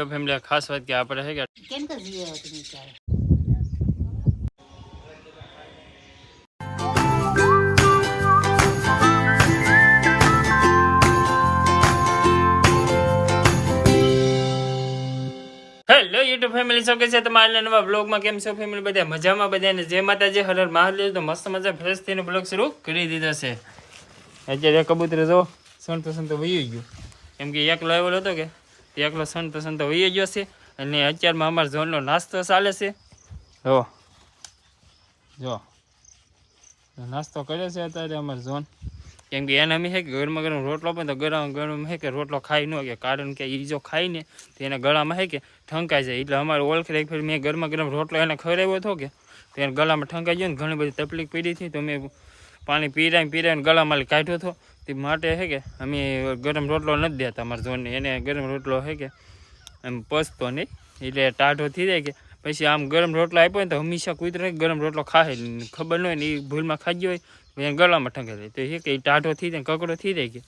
તો ફેમિલી ખાસ વાત કે આપણે છે કે કેમ કે જીવે તમે ત્યારે હેલો યુટ્યુબ ફેમિલી શું કે છે? તમારા નવા બ્લોગમાં કેમ છો ફેમિલી બધા મજામાં? બધાને જે માતાજી હર હર મહાદેવ. તો મસ્ત મજા ફ્રેશ થઈને બ્લોગ શરૂ કરી દીધો છે. અત્યારે કબૂતર જો સંતો સંતો વહી ગયું. કેમ કે એક લેવલ હતો કે? એકલો સંતો સંતો વહી ગયો છે અને અત્યારમાં અમારા ઝોનનો નાસ્તો ચાલે છે. જો. જો. નાસ્તો કરે છે અત્યારે અમારો ઝોન. કેમ કે એને અમે હે કે ગરમા ગરમ રોટલો પણ તો ગરમ ગરમ હે કે રોટલો ખાઈ ન કે કારણ કે એ જો ખાઈ ને તો એના ગળામાં હે કે ઠંકાઈ જાય. એટલે અમારે ઓળખે એક ફેર મેં ગરમા ગરમ રોટલો એને ખવડાવ્યો હતો કે તો એને ગળામાં ઠંકાઈ ગયો ને ઘણી બધી તકલીફ પડી હતી તો મેં પાણી પીરાય પીરાઈને ગળામાં કાઢ્યો હતો તે માટે હે કે, અમે ગરમ રોટલો નથી દેતા અમારા ઝોનને. એને ગરમ રોટલો હે કે, એમ પસતો નહીં. એટલે ટાઢો થઈ જાય કે, પછી આમ ગરમ રોટલો આપ્યો ને તો હંમેશા કૂતરે ગરમ રોટલો ખાય ખબર ન હોય ને એ ભૂલમાં ખાઈ ગયો હોય, તો એને ગળામાં ઠંકાઈ તો એ કે ટાઢો થઈ જાય કકડો થઈ જાય કે,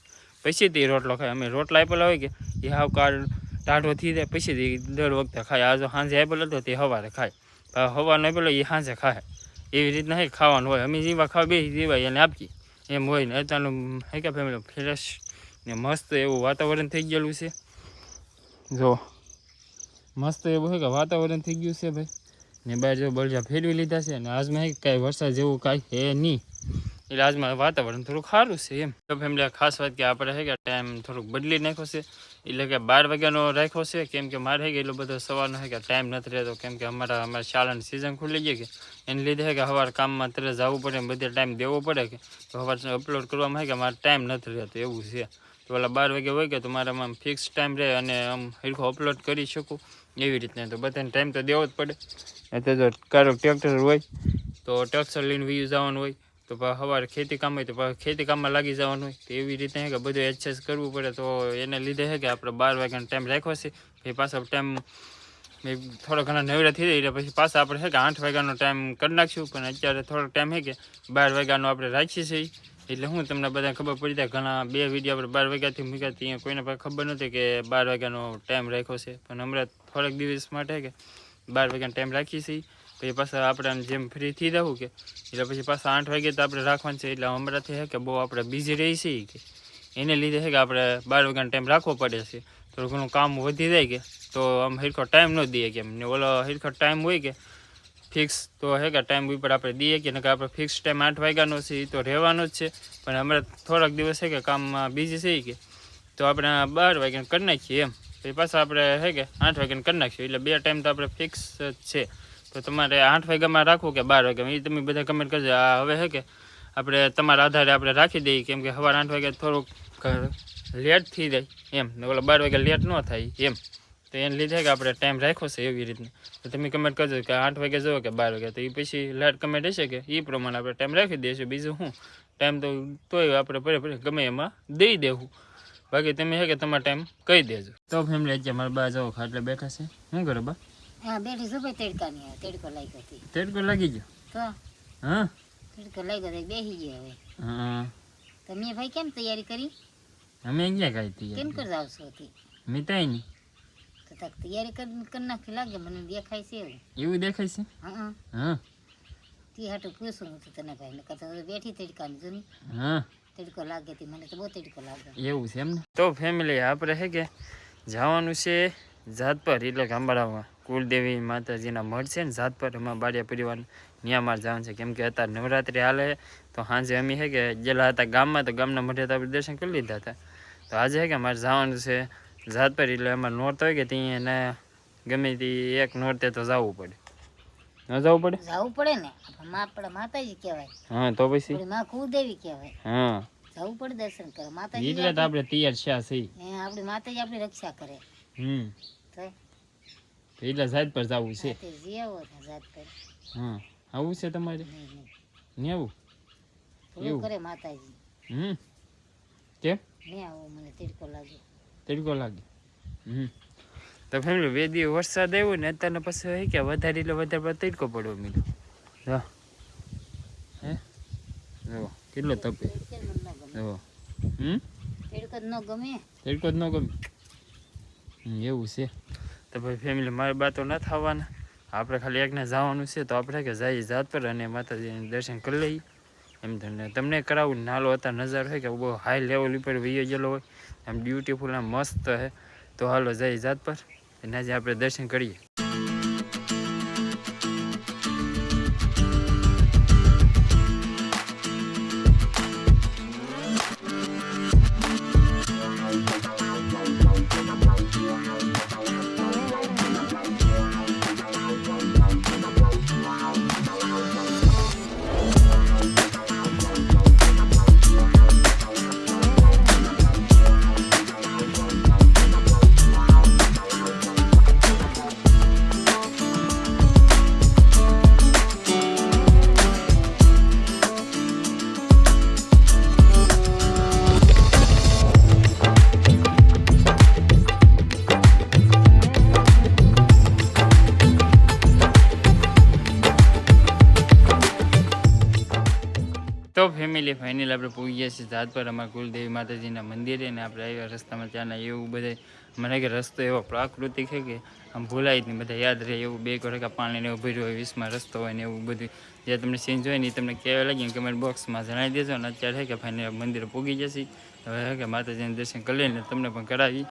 પછી તે રોટલો ખાય. અમે રોટલા આપેલા હોય કે, એ હાવ કાળ ટાઢો થઈ જાય, પછી તે દર વખતે ખાય. આ જો સાંજે આપેલો હતો તે સવારે ખાય. હવાનો આપેલો એ સાંજે ખાય. એવી રીતના હે, ખાવાનું હોય. અમે જેવા ખાવા બે જેવા એને આપીએ. એમ હોય ને, અત્યારનું હે કે ફેમિલી ફ્રેશ ને મસ્ત એવું વાતાવરણ થઈ ગયેલું છે. જો, મસ્ત એવું છે કે વાતાવરણ થઈ ગયું છે ભાઈ. ને બહાર જો બળજા ફેરવી લીધા છે અને આજમાં કાંઈ વરસાદ જેવું કાંઈ હે નહીં. એટલે આજમાં વાતાવરણ થોડુંક સારું છે એમ. તો ફેમિલી ખાસ વાત કે આપણે હે કે ટાઈમ થોડુંક બદલી નાખ્યો છે, એટલે કે બાર વાગ્યાનો રાખ્યો છે, કેમ કે મારે કે એટલો બધો સવારનો હે કે ટાઈમ નથી રહેતો, કેમ કે અમારા અમારા શાળાની સિઝન ખુલી ગઈ કે એને લીધે હે કે સવાર કામમાં તરત જવું પડે બધે ટાઈમ દેવો પડે કે, તો અપલોડ કરવામાં છે કે મારે ટાઈમ નથી રહેતો એવું છે. તો ઓલા બાર વાગે હોય કે તો મારે આમ ફિક્સ ટાઈમ રહે અને આમ હરખો અપલોડ કરી શકું એવી રીતના. તો બધાને ટાઈમ તો દેવો જ પડે. એટલે જો કારો ટ્રેક્ટર હોય, તો ટ્રેક્ટર લઈને વ્યૂઝ આવવાનું હોય તો સવારે ખેતી કામ હોય તો ખેતી કામમાં લાગી જવાનું હોય. તો એવી રીતે કે બધું એડજસ્ટ કરવું પડે. તો એને લીધે છે કે આપણે બાર વાગ્યાનો ટાઈમ રાખ્યો છે. પછી પાછો ટાઈમ થોડો ઘણા નવરા થઈ જાય પછી પાછા આપણે છે કે આઠ વાગ્યાનો ટાઈમ કરી નાખશું. પણ અત્યારે થોડોક ટાઈમ છે કે બાર વાગ્યાનો આપણે રાખીએ છીએ એટલે હું તમને બધા ખબર પડી જાય ઘણા બે વીડિયો આપણે બાર વાગ્યાથી મૂક્યા ત્યાં કોઈને પાસે ખબર નથી કે બાર વાગ્યાનો ટાઈમ રાખ્યો છે. પણ હમણાં થોડાક દિવસ માટે કે બાર વાગ્યાનો ટાઈમ રાખીએ છીએ પછી પાછા આપણે જેમ ફ્રી થઈ જવું કે, એટલે પછી પાછા આઠ વાગે તો આપણે રાખવાનું છે, એટલે હમણાંથી છે કે બહુ આપણે બિઝી રહી છીએ કે. એને લીધે છે કે આપણે બાર વાગ્યાનો ટાઈમ રાખવો પડે છે. થોડું ઘણું કામ વધી જાય કે, તો આમ હિરખો ટાઈમ ન દઈએ કેમ ને ઓલો હિરખો ટાઈમ હોય કે ફિક્સ તો હે કે ટાઈમ ઉપર આપણે દઈએ કે, નકર આપણે ફિક્સ ટાઈમ આઠ વાગ્યાનો છે એ તો રહેવાનો જ છે. પણ હમણાં થોડાક દિવસ છે કે કામમાં બિઝી છે કે, તો આપણે બાર વાગ્યાને કરી નાખીએ એમ. પછી પાછા આપણે હે કે આઠ વાગ્યાને કરી નાખીએ, એટલે બે ટાઈમ તો આપણે ફિક્સ છે. તો તમારે આઠ વાગ્યામાં રાખવું કે બાર વાગ્યામાં? એ તમે બધા કમેન્ટ કરજો. આ હવે હે કે આપણે તમારા આધારે આપણે રાખી દઈએ કેમ કે સવારે આઠ વાગ્યા થોડુંક લેટ થઈ જાય એમ. ને ઓલા બાર વાગ્યા લેટ ન થાય એમ. તો એને લીધે કે આપણે ટાઈમ રાખ્યો છે એવી રીતના. તો તમે કમેન્ટ કરજો કે આઠ વાગે જુઓ કે બાર વાગે તો એ પછી લેટ કમેન્ટ હશે કે એ પ્રમાણે આપણે ટાઈમ રાખી દઈશું. બીજું શું? ટાઈમ તો તોય આપણે પડે પડે ગમે એમાં દઈ દેવું. બાકી તમે છે કે તમારો ટાઈમ કહી દેજો. તો ફેમિલી અત્યારે મારા બા જાઓ ખાટલે બેઠા છે. શું કરો બા? હા બેઠી શું ભાઈ તડકાની આ તડકો લાગ્યો હતી તેડકો લાગી ગયો? તો? હા? તડકો લાગ્યો તો બેસી ગયો હવે. હા. તમે ભાઈ કેમ તૈયારી કરી? અમે ક્યાં કાંઈ કેમ તૈયાર કર? જાવ છો હતી મિતાય નહીં તો તાક તૈયારી કરી કરી નાખી લાગે મને દેખાય છે એવું એવું દેખાય છે? હા હા. તે હાટું પૂછું હું તો તને ભાઈ નકર તો બેઠી તડકાની જો ની. હા. તડકો લાગે તે મને તો બહુ તડકો લાગે. એવું છે એમને? તો ફેમિલી આપણે છે કે જવાનું છે જાતપર એટલે કે અંબાડામાં કુલદેવી માતાજીના મઢ છે ને જાતપર અમારા બાળિયા પરિવાર ત્યાં મારે જવાનું છે. કેમ કે અત્યારે નવરાત્રિ હાલે તો સાંજે અમે છે કે ગયેલા હતા ગામમાં તો ગામના મઢે તો આપણે દર્શન કરી લીધા હતા. તો આજે છે કે અમારે જવાનું છે જાતપર એટલે અમારે નોર્થ હોય કે ત્યાં એને ગમે તે એક નોરતે તો જવું પડે. ન જવું પડે? જવું પડે ને? આપણા માતાજી કહેવાય. હા તો પછી? માં કુળદેવી કહેવાય. હા. જવું પડે દર્શન માતાજી એટલે તો આપણે તૈયાર છે આપણી માતાજી આપણી રક્ષા કરે. હમ. એટલે જાત પર જવું છે. ને હા આવું છે તમારે? નેવું એવું. કરે માતાજી. હમ. કેમ? નહીં આવો મને તડકો લાગે તડકો લાગે હમ. તો ફેમિલી બે દિવસ વરસાદ આવ્યો ને અત્યારને પછી હોય કે વધારે એટલે વધારે પડતો તડકો પડવો મીઠો હા. હે? જો કેટલો તપે? જ. ન હમ? તડકો જ ન ગમે. તડકો જ ન ગમે. હમ, એવું છે. તો ભાઈ ફેમિલી મારી બાતો ન થવાના. આપણે ખાલી એકને જવાનું છે, તો આપણે કે જઈએ જાત પર અને માતાજીને દર્શન કરી લઈએ. એમ તમને તમને કરાવું, નાલો હતા નજારો હોય કે બહુ હાઈ લેવલ ઉપર વહી ગયેલો હોય. એમ બ્યુટીફુલ આમ મસ્ત હે તો હાલો જઈએ જાત પર અને આજે આપણે દર્શન કરીએ. તો ફેમિલી ફાઇનલ આપણે પહોંચી ગયા છીએ જાત પર અમારા કુલદેવી માતાજીના મંદિરે અને આપણે આવ્યા રસ્તામાં ત્યાંના એવું બધા મને કે રસ્તો એવો પ્રાકૃતિક છે કે આમ ભૂલાય જ નહીં, બધા યાદ રહે એવું બે કડકા પાણીને એવું ભર્યું હોય, વીસમાં રસ્તો હોય ને એવું બધું. જે તમને સીન જોઈએ ને એ તમને કહેવા લાગી કમેન્ટ બોક્સમાં જણાવી દેજો અને અત્યારે કે ફાઇનલ મંદિર પૂગી જશે હવે કે માતાજીના દર્શન કરી લઈને તમને પણ કરાવી.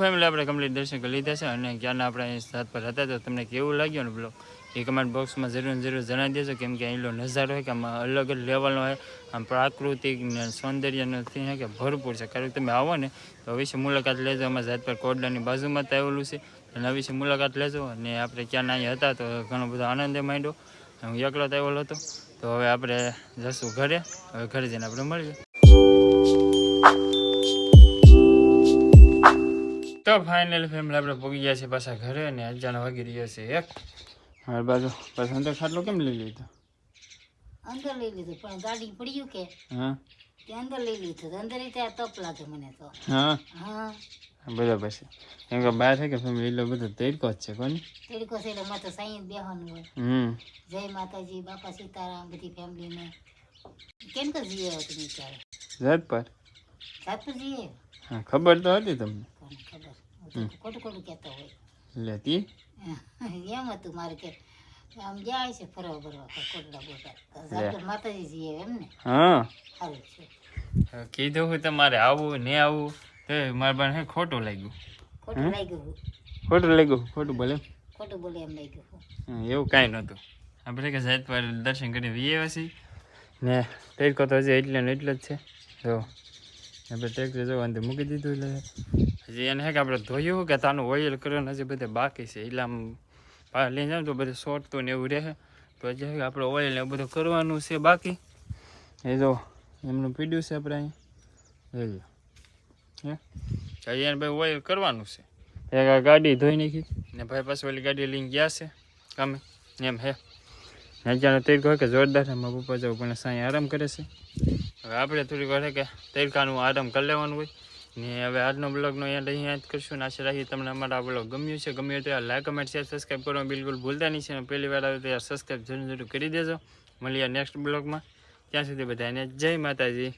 ફેમિલી આપણે કમ્પ્લીટ દર્શન કરી લીધા છે અને ક્યારના આપણે અહીં સાત પર હતા તો તમને કેવું લાગ્યું ને બ્લોગ? એ કમેન્ટ બોક્સમાં જરૂર જરૂર જણાવી દેજો, કેમ કે અહીંનો નજારો હોય કે આમાં અલગ જ લેવલનો હોય આમ પ્રાકૃતિક ને સૌંદર્યનો છે કે ભરપૂર છે. કારણ કે તમે આવો ને તો અવશ્ય મુલાકાત લેજો. અમારા જાત પર કોડલાની બાજુમાં જ આવેલું છે. અને અવશ્ય મુલાકાત લેજો. અને આપણે ક્યાંના અહીંયા હતા તો ઘણો બધો આનંદ માંડ્યો. હું એકલો આવેલો હતો. તો હવે આપણે જશું ઘરે. હવે ઘરે જઈને આપણે મળીએ. તો ફાઇનલ ફેમિલી આપણે પહોંચી ગયા છે પાછા ઘરે અને અજાણ વાગી રહ્યા છે એક. મારી બાજુ પાછું અંદર ખાટલો કેમ લઈ લીધો? અંદર લઈ લીધું પણ ગાડી પડ્યું કે? હા. તે અંદર લઈ લીધો અંદર રીતે ત્યાં તપ લાગે મને તો. હા? હા. બરાબર છે. કેમ કે બહાર છે કે ફેમિલી એટલો બધો તેડકો જ છે કોની? તેડકો છે એટલે મારે તો સાંઈ બેહવાનું હોય. હમ. જય માતાજી બાપા સીતારામ બધી ફેમિલીને કેમ કે હવે તમે ત્યારે જાત પર? જાત પર જઈએ હા ખબર તો હતી તમને. ખોટું ખોટું કહેતો હોય. લેતી એમ હતું મારે કે આમ જાય છે ફરવા ફરવા કોટડા બોટા માતાજી જઈએ એમ ને. હા. સારું છે. કીધું હું તમારે આવું ને આવું તો મારા બાને હે ખોટું લાગ્યું. ખોટું લાગ્યું ખોટું લાગ્યું ખોટું બોલે ખોટું બોલે એમ લાગ્યું એવું કાંઈ નહોતું. આપણે કે સાહેબ દર્શન કરીને વીએ પછી. ને તડકો તો હજી એટલે ને એટલો જ છે. જો. આપણે ટ્રેક્ટર જો મૂકી દીધું એટલે હજી એને કે આપણે ધોયું કે તાનું ઓઇલ કરવાનું હજી બધે બાકી છે. એટલે આમ લઈ જાવ તો બધું તો ને એવું રહે. તો હજી આપણે ઓઇલ ને બધું કરવાનું છે બાકી. એ જો, એમનું પીડ્યું છે આપણે અહીં. લઈ હે? હજી એને ભાઈ ઓઇલ કરવાનું છે. એક આ ગાડી ધોઈ નાખી. ને ભાઈ પાછું ઓલી ગાડી લઈને ગયા છે. કામે એમ હે. અત્યારે તડકો હોય કે જોરદાર મારા પપ્પા જવું પણ સાંઈ આરામ કરે છે. હવે આપણે થોડીક વાર કે તડકાનું આરામ કરી લેવાનું હોય. ને હવે આજનો બ્લોગનો અહીંયા અહીંયા જ કરશું. ને આશા રાખી તમને અમારા બ્લોગ ગમ્યું છે ગમ્યું તો લાઈક કમેન્ટ શેર સબસ્ક્રાઈબ કરવાનું બિલકુલ ભૂલતા નહીં છે. અને પહેલી વાર આવે તો યાર સબસ્ક્રાઈબ જરૂર જરૂર કરી દેજો. મળીએ નેક્સ્ટ બ્લોગમાં. ત્યાં સુધી બધાને જય માતાજી.